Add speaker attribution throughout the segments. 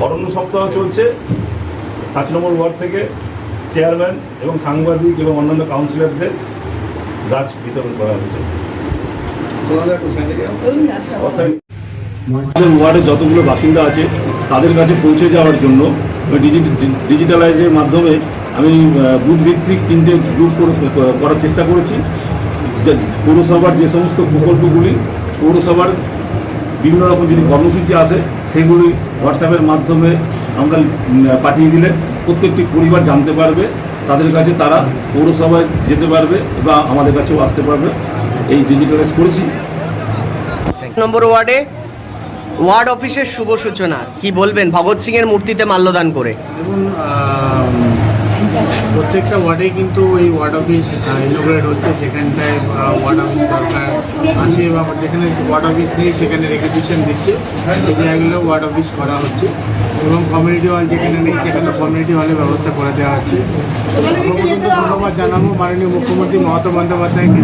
Speaker 1: অরণ্য সপ্তাহ চলছে। পাঁচ নম্বর ওয়ার্ড থেকে চেয়ারম্যান এবং সাংবাদিক এবং অন্যান্য কাউন্সিলরদের গাছ বিতরণ করা হয়েছে ওয়ার্ডে যতগুলো বাসিন্দা আছে, তাদের কাছে পৌঁছে যাওয়ার জন্য ডিজিটালাইজের মাধ্যমে আমি বুথ ভিত্তিক তিনটে গ্রুপ করে- করার চেষ্টা করেছি। পৌরসভার যে সমস্ত প্রকল্পগুলি, পৌরসভার বিভিন্ন রকম যদি কর্মসূচি আসে সেগুলি হোয়াটসঅ্যাপের মাধ্যমে আমরা পাঠিয়ে দিলে প্রত্যেকটি পরিবার জানতে পারবে তাদের কাছে তারা পৌরসভায় যেতে পারবে বা আমাদের কাছেও আসতে পারবে। এই ডিজিটালাইজ করেছি।
Speaker 2: নম্বর ওয়ার্ডে ওয়ার্ড অফিসের শুভ সূচনা। কি বলবেন? ভগৎ সিং এর মূর্তিতে মাল্যদান করে।
Speaker 3: দেখুন প্রত্যেকটা ওয়ার্ডে কিন্তু এই ওয়ার্ড অফিস ইনোগ্রেট হচ্ছে। যেখানটায় ওয়ার্ড অফিস দরকার আছে বা যেখানে ওয়ার্ড অফিস নেই, সেখানে রেগুলেশন দিচ্ছে। সেই জায়গাগুলো ওয়ার্ড অফিস করা হচ্ছে। এবং কমিউনিটি হল যেখানে নেই, সেখানে কমিউনিটি হলের ব্যবস্থা করে দেওয়া হচ্ছে। ধন্যবাদ জানাব মাননীয় মুখ্যমন্ত্রী মমতা বন্দ্যোপাধ্যায়কে।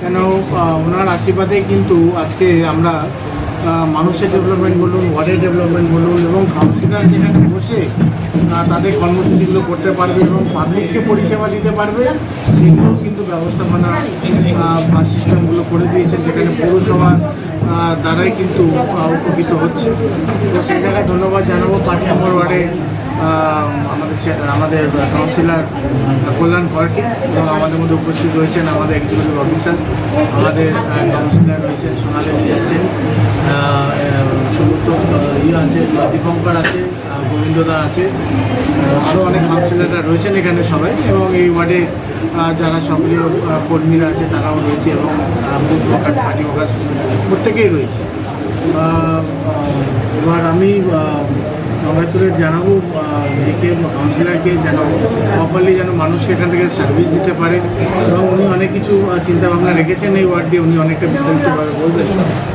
Speaker 3: কেন ওনার আশীর্বাদে কিন্তু আজকে আমরা মানুষের ডেভেলপমেন্ট বলুন ওয়ার্ডের ডেভেলপমেন্ট বলুন এবং কাউন্সিলার যেখানে বসে তাদের কর্মসূচিগুলো করতে পারবে এবং পাবলিককে পরিষেবা দিতে পারবে সেগুলো কিন্তু ব্যবস্থাপনা সিস্টেমগুলো করে দিয়েছে, যেখানে পৌরসভার দ্বারাই কিন্তু উপকৃত হচ্ছে। তো সেই জায়গায় ধন্যবাদ জানাব, পাঁচ নম্বর ওয়ার্ডে আমাদের আমাদের কাউন্সিলর কল্যাণ কর্কে এবং আমাদের মধ্যে উপস্থিত রয়েছেন আমাদের এক্সিকিউটিভ অফিসার আমাদের কাউন্সিলর রয়েছেন সোনালি আছেন সমুদ্র ইয়ে আছে, দীপঙ্কর আছে গোবিন্দদা আছে আরও অনেক কাউন্সিলররা রয়েছেন এখানে সবাই এবং এই ওয়ার্ডে যারা সক্রিয় কর্মীরা আছে তারাও রয়েছে এবং বুথ পার্টি প্রত্যেকেই রয়েছে। এবার আমি কংগ্রাচুলেট জানাব একে কাউন্সিলারকে যেন প্রপারলি যেন মানুষকে এখান থেকে সার্ভিস দিতে পারে। এবং উনি অনেক কিছু চিন্তাভাবনা রেখেছেন এই ওয়ার্ড দিয়ে। উনি অনেকটা বিস্তারিতভাবে বলবেন।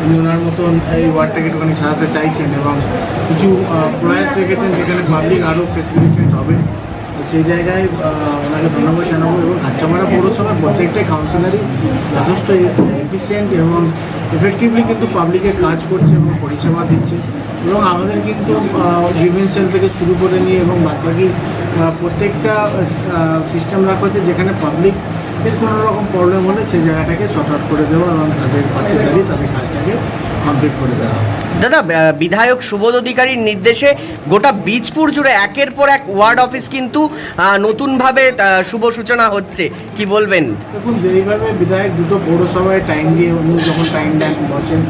Speaker 3: উনি ওনার মতন এই ওয়ার্ডটাকে একটুখানি সাজাতে চাইছেন এবং কিছু প্রয়াস রেখেছেন যেখানে পাবলিক আরও ফেসিলিটেড হবে। সেই জায়গায় ওনাকে ধন্যবাদ জানাব। এবং কাঁচামারা পৌরসভার প্রত্যেকটাই কাউন্সিলারই যথেষ্ট এফিসিয়েন্ট এবং এফেক্টিভলি কিন্তু পাবলিকের কাজ করছে এবং পরিষেবা দিচ্ছে এবং আমাদের কিন্তু গ্রিভেন্স সেল থেকে শুরু করে নিয়ে এবং বাদবাকি প্রত্যেকটা সিস্টেম রাখা হচ্ছে যেখানে পাবলিক এর কোনো রকম প্রবলেম হলে সেই জায়গাটাকে শর্ট আউট করে দেওয়া এবং তাদের পাশে দাঁড়িয়ে তাদের কাজটাকে কমপ্লিট করে দেওয়া
Speaker 2: দাদা বিধায়ক সুবোধ অধিকারীর নির্দেশে গোটা বীজপুর জুড়ে একের পর এক ওয়ার্ড অফিস কিন্তু নতুনভাবে শুভ সূচনা হচ্ছে। কি বলবেন?
Speaker 3: দেখুন যেইভাবে বিধায়ক দুটো পৌরসভায় টাইম দিয়ে উনি যখন টাইম দেন বসেন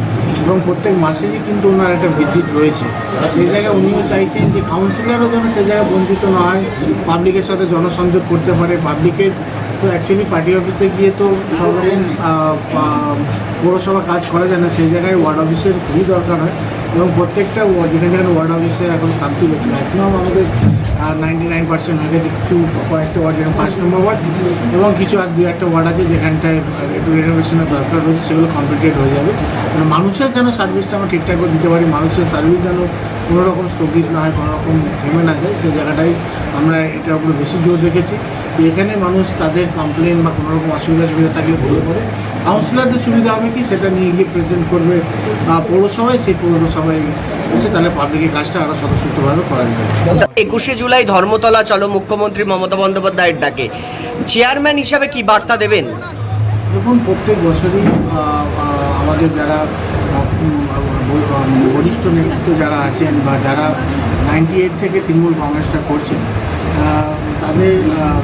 Speaker 3: এবং প্রত্যেক মাসেরই কিন্তু ওনার একটা ভিজিট রয়েছে। সেই জায়গায় উনিও চাইছেন যে কাউন্সিলরও যেন সেই জায়গায় বঞ্চিত না হয় পাবলিকের সাথে জনসংযোগ করতে পারে পাবলিকের তো অ্যাকচুয়ালি পার্টি অফিসে গিয়ে তো সব রকম পৌরসভা কাজ করা যায় না, সেই জায়গায় ওয়ার্ড অফিসের খুবই দরকার হয়। এবং প্রত্যেকটা যেখানে যেখানে ওয়ার্ড অফিসে এখন শান্তি হচ্ছে ম্যাক্সিমাম আমাদের নাইনটি নাইন পার্সেন্ট হয়ে গেছে, কিছু কয়েকটা ওয়ার্ড যেরকম পাঁচ নম্বর ওয়ার্ড এবং কিছু আর দু একটা ওয়ার্ড আছে যেখানটায় একটু রেনোভেশনের দরকার রয়েছে, সেগুলো কমপ্লিটেড হয়ে যাবে। মানে মানুষের যেন সার্ভিসটা আমরা ঠিকঠাক করে দিতে পারি, মানুষের সার্ভিস যেন কোনো রকম স্থগিত না হয় কোনো রকম থেমে না যায়, সেই জায়গাটাই আমরা এটার উপরে বেশি জোর রেখেছি। এখানে মানুষ তাদের কমপ্লেন বা কোনো রকম অসুবিধা সুবিধা থাকলে বলে পড়ে কাউন্সিলরদের সুবিধা হবে কি? সেটা নিয়ে গিয়ে প্রেজেন্ট করবে। পৌরসভায় সেই পৌরসভায় এসে তাহলে পাবলিকের কাজটা আরও স্বতঃস্ফূর্তভাবে করা যাবে
Speaker 2: একুশে জুলাই ধর্মতলা চলো মুখ্যমন্ত্রী মমতা বন্দ্যোপাধ্যায়ের ডাকে। চেয়ারম্যান হিসাবে কি বার্তা দেবেন?
Speaker 3: দেখুন প্রত্যেক বছরই আমাদের যারা বরিষ্ঠ নেতৃত্ব যারা আছেন বা যারা নাইনটি এইট থেকে তৃণমূল কংগ্রেসটা করছেন তাদের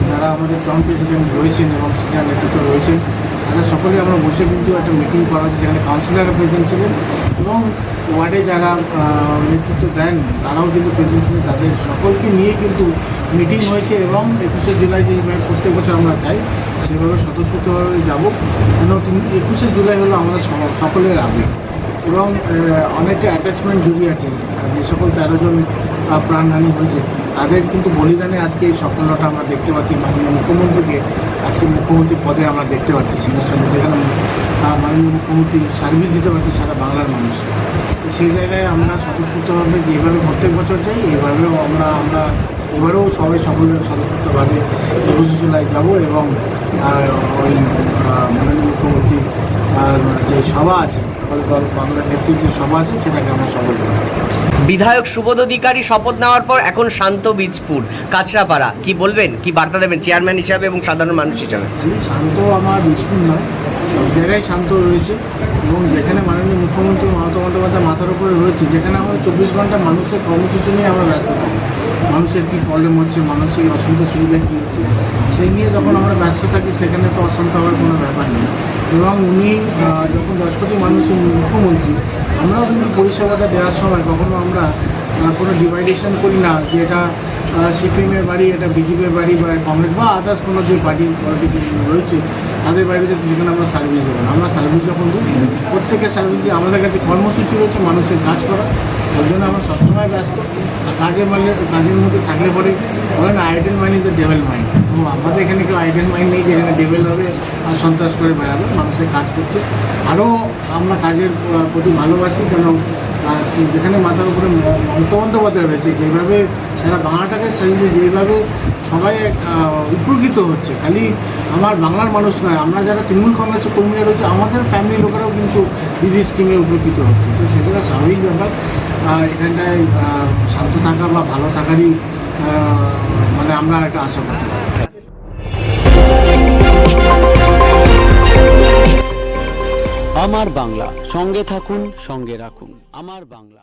Speaker 3: যারা আমাদের টাউন প্রেসিডেন্ট রয়েছেন এবং যারা নেতৃত্ব রয়েছেন, তারা সকলে আমরা বসে কিন্তু একটা মিটিং করা হয়েছে যেখানে কাউন্সিলররা প্রেজেন্ট ছিলেন এবং ওয়ার্ডে যারা নেতৃত্ব দেন, তারাও কিন্তু প্রেজেন্ট ছিলেন। তাদের সকলকে নিয়ে কিন্তু মিটিং হয়েছে এবং একুশে জুলাই যেভাবে প্রত্যেক বছর আমরা চাই সেভাবে স্বতঃস্ফূর্তভাবে যাব। কেন একুশে জুলাই হলো আমাদের সকলের আবেগ। এবং অনেকটা অ্যাটাচমেন্ট জড়িয়ে আছে। যে সকল তেরো জন প্রাণহানি হয়েছে তাদের কিন্তু বলিদানে আজকে এই সফলতা আমরা দেখতে পাচ্ছি, মাননীয় মুখ্যমন্ত্রীকে আজকে মুখ্যমন্ত্রী পদে আমরা দেখতে পাচ্ছি, সিংহাসনে যেখানে মাননীয় মুখ্যমন্ত্রী সার্ভিস দিতে পারছি সারা বাংলার মানুষকে। সেই জায়গায় আমরা স্বতঃস্ফূর্তভাবে যেভাবে প্রত্যেক বছর চাই এইভাবেও আমরা আমরা এবারেও সবাই সকলে স্বতঃস্ফূর্তভাবে একুশে জুলাই যাব এবং ওই মাননীয় মুখ্যমন্ত্রীর আহ, যে সভা আছে আমাদের দল যে সভা আছে সেটাকে আমরা সফল
Speaker 2: বিধায়ক সুবোধ অধিকারী শপথ নেওয়ার পর এখন শান্ত বীজপুর কাছড়াপাড়া কি বলবেন? কি বার্তা দেবেন চেয়ারম্যান হিসাবে এবং সাধারণ মানুষ হিসাবে?
Speaker 3: শান্ত আমার বিস্কুট নয় সব জায়গায় শান্ত রয়েছে এবং যেখানে মাননীয় মুখ্যমন্ত্রী মমতা বন্দ্যোপাধ্যায় মাথার উপরে রয়েছে যেখানে আমাদের চব্বিশ ঘণ্টা মানুষের কর্মসূচি নিয়ে আমরা ব্যস্ত থাকি। মানুষের কী প্রবলেম হচ্ছে মানুষের অসুবিধা, সুবিধা কী হচ্ছে? সেই নিয়ে যখন আমরা ব্যস্ত থাকি, সেখানে তো অশান্ত হওয়ার কোনো ব্যাপার নেই। এবং উনি যখন দশ কোটি মানুষের মুখ্যমন্ত্রী, আমরাও কিন্তু পরিষেবাটা দেওয়ার সময় কখনো আমরা কোনো ডিভাইডেশন করি না যে এটা সিপিএমের বাড়ি, এটা বিজেপির বাড়ি বা কংগ্রেস বা আদার্স কোনো যে পার্টি পলিটিক্স রয়েছে তাদের বাড়িতে যেখানে আমরা সার্ভিস দেবো। আমরা সার্ভিস যখন দিই, প্রত্যেকের সার্ভিস দিয়ে আমাদের কাছে কর্মসূচি রয়েছে মানুষের কাজ করা। ওই জন্য আমরা সবসময় ব্যস্ত। আর কাজের মানে কাজের মধ্যে থাকলে পরে বলেন idle mind is a devil mind তো আমাদের এখানে কেউ আইডেল মাইন্ড নেই যেখানে ডেভেল হবে আর সন্ত্রাস করে বেড়াবে, মানুষের কাজ করছে। আরও আমরা কাজের প্রতি ভালোবাসি কেন যেখানে মাথার উপরে ম- মমতা বন্দ্যোপাধ্যায় রয়েছে, যেভাবে সারা বাংলাটাকে সাজিয়ে যেভাবে সবাই উপকৃত হচ্ছে। খালি আমার বাংলার মানুষ নয়, আমরা যারা তৃণমূল কংগ্রেসের কর্মীরা রয়েছে, আমাদের ফ্যামিলি লোকেরাও কিন্তু দিদি স্কিমে উপকৃত হচ্ছে। তো সেটা স্বাভাবিক ব্যাপার। এখানটায় শান্ত থাকা বা ভালো থাকারই মানে আমরা একটা আশা করতে পারি।
Speaker 4: আমার বাংলা, সঙ্গে থাকুন, সঙ্গে রাখুন। আমার বাংলা।